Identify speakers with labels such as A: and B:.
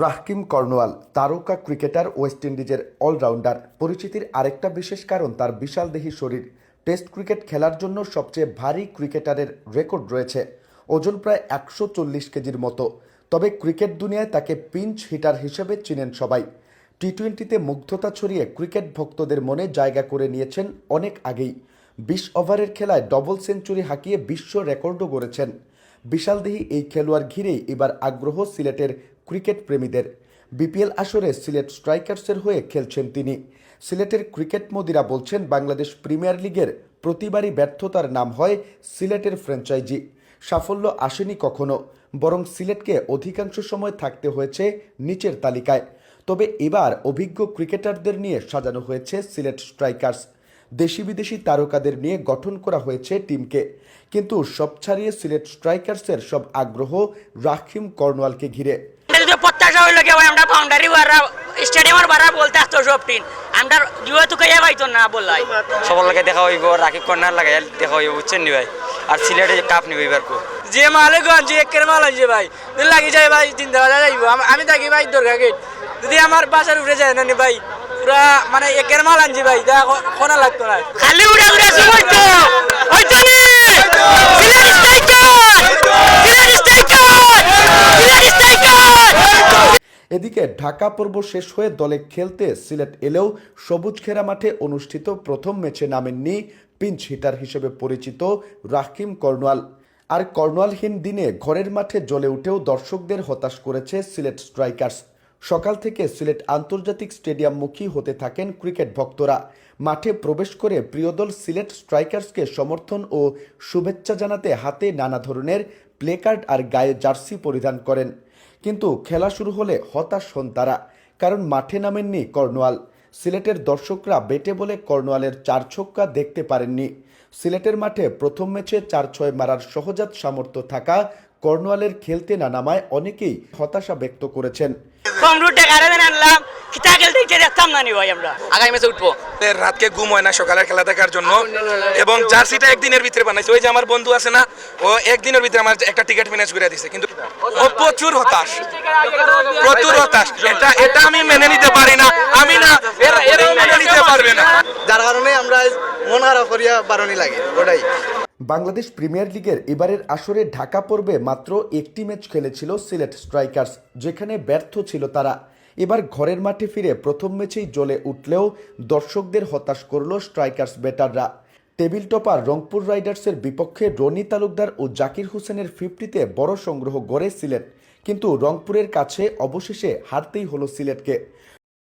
A: Rahkeem Cornwall তারকা cricketer West ইন্ডিজের allrounder. পরিচিতির আরেকটা বিশেষ কারণ, তার বিশাল বিশালদেহী শরীর। টেস্ট ক্রিকেট খেলার জন্য সবচেয়ে ভারী ক্রিকেটারের রেকর্ড রয়েছে। ওজন প্রায় একশো চল্লিশ কেজির মতো। তবে ক্রিকেট দুনিয়ায় তাকে পিঞ্চ হিটার হিসেবে চিনেন সবাই। টি টোয়েন্টিতে মুগ্ধতা ছড়িয়ে ক্রিকেট ভক্তদের মনে জায়গা করে নিয়েছেন অনেক আগেই। বিশ ওভারের খেলায় ডবল সেঞ্চুরি হাঁকিয়ে বিশ্ব রেকর্ডও গড়েছেন। বিশালদেহী এই খেলোয়াড় ঘিরেই এবার আগ্রহ সিলেটের ক্রিকেট প্রেমীদের। বিপিএল আসরে সিলেট স্ট্রাইকার্সের হয়ে খেলছেন তিনি। সিলেটের ক্রিকেট মোদিরা বলছেন, বাংলাদেশ প্রিমিয়ার লিগের প্রতিবারই ব্যর্থতার নাম হয় সিলেটের ফ্র্যাঞ্চাইজি। সাফল্য আসেনি কখনো, বরং সিলেটকে অধিকাংশ সময় থাকতে হয়েছে নিচের তালিকায়। তবে এবার অভিজ্ঞ ক্রিকেটারদের নিয়ে সাজানো হয়েছে সিলেট স্ট্রাইকার্স। দেশি বিদেশি তারকাদের নিয়ে গঠন করা হয়েছে টিমকে। কিন্তু সব ছাড়িয়ে সিলেট স্ট্রাইকার্সের সব আগ্রহ রাখিম কর্নওয়ালকে ঘিরে।
B: প্রত্যাশা হইল কি আমরা বাউন্ডারি বাড়া স্টেডিয়ামের বাড়া বলতে আসতো সব টিম আমরা জুয়া তো পাইতো না বললাই।
C: সবার লাগে দেখা হইব রাখি কর্নার লাগে দেখা হইব বুঝছেন নি ভাই? আর সিলেটে কাপ নিব এবার কো।
D: যে মালে গঞ্জ একের মাল আনছে ভাই যদি লাগি যায় ভাই চিন্তা করা যাইব। আমি থাকি ভাই দরকার গেট যদি আমার বাসার উপরে যায় না নি ভাই পুরা মানে একের মাল আনছি ভাই কোনা লাগতো না।
B: খালি উড়া উড়া সময় তো হইতো নি Sylhet striker Sylhet striker Sylhet striker
A: এদিকে ঢাকা পর্ব শেষ হয়ে দলে খেলতে সিলেট এলেও সবুজ খেরা মাঠে অনুষ্ঠিত প্রথম ম্যাচে নামেননি পিঞ্চ হিটার হিসেবে পরিচিত রাকিম কর্নওয়াল আর কর্নওয়ালহীন দিনে ঘরের মাঠে জ্বলে উঠেও দর্শকদের হতাশ করেছে সিলেট স্ট্রাইকার্স। সকাল থেকে সিলেট আন্তর্জাতিক স্টেডিয়ামমুখী হতে থাকেন ক্রিকেট ভক্তরা। মাঠে প্রবেশ করে প্রিয়দল সিলেট স্ট্রাইকার্সকে সমর্থন ও শুভেচ্ছা জানাতে হাতে নানা ধরনের প্লেকার্ড আর গায়ে জার্সি পরিধান করেন। কিন্তু খেলা শুরু হলে হতাশ হন তারা, কারণ মাঠে নামেননি কর্নওয়াল সিলেটের দর্শকরা বেটে বলে কর্নওয়ালের চার ছক্কা দেখতে পারেননি। সিলেটের মাঠে প্রথম ম্যাচে চার ছয় মারার সহজাত সামর্থ্য থাকা কর্নওয়ালের খেলতে না নামায় অনেকেই হতাশা ব্যক্ত করেছেন।
B: কম রুটে গাড়ি আনলাম কিতা খেলতে দেখতাম না ভাই আমরা।
D: আগামী ম্যাচে উঠবো।
E: রাতকে ঘুম হয় না সকালের খেলা দেখার জন্য। এবং জার্সিটা একদিনের ভিতরে বানাইছে। ওই যে আমার বন্ধু আছে না ও একদিনের ভিতরে আমার একটা টিকিট ম্যানেজ করে দিছে। কিন্তু ও প্রচুর হতাশ। প্রচুর হতাশ। এটা এটা আমি মেনে নিতে পারি না। আমি না এরা এরাও মেনে নিতে পারবে না
F: যার কারণে আমরা খারাপ করিয়া লাগে, ওটাই।
A: বাংলাদেশ প্রিমিয়ার লিগের এবারের আসরে ঢাকা পর্বে মাত্র একটি ম্যাচ খেলেছিল সিলেট স্ট্রাইকার্স, যেখানে ব্যর্থ ছিল তারা। এবার ঘরের মাঠে ফিরে প্রথম ম্যাচেই জ্বলে উঠলেও দর্শকদের হতাশ করল স্ট্রাইকার্স ব্যাটাররা। টেবিল টপার রংপুর রাইডার্সের বিপক্ষে রনি তালুকদার ও জাকির হোসেনের ফিফটিতে বড় সংগ্রহ গড়ে সিলেট, কিন্তু রংপুরের কাছে অবশেষে হারতেই হলো সিলেটকে।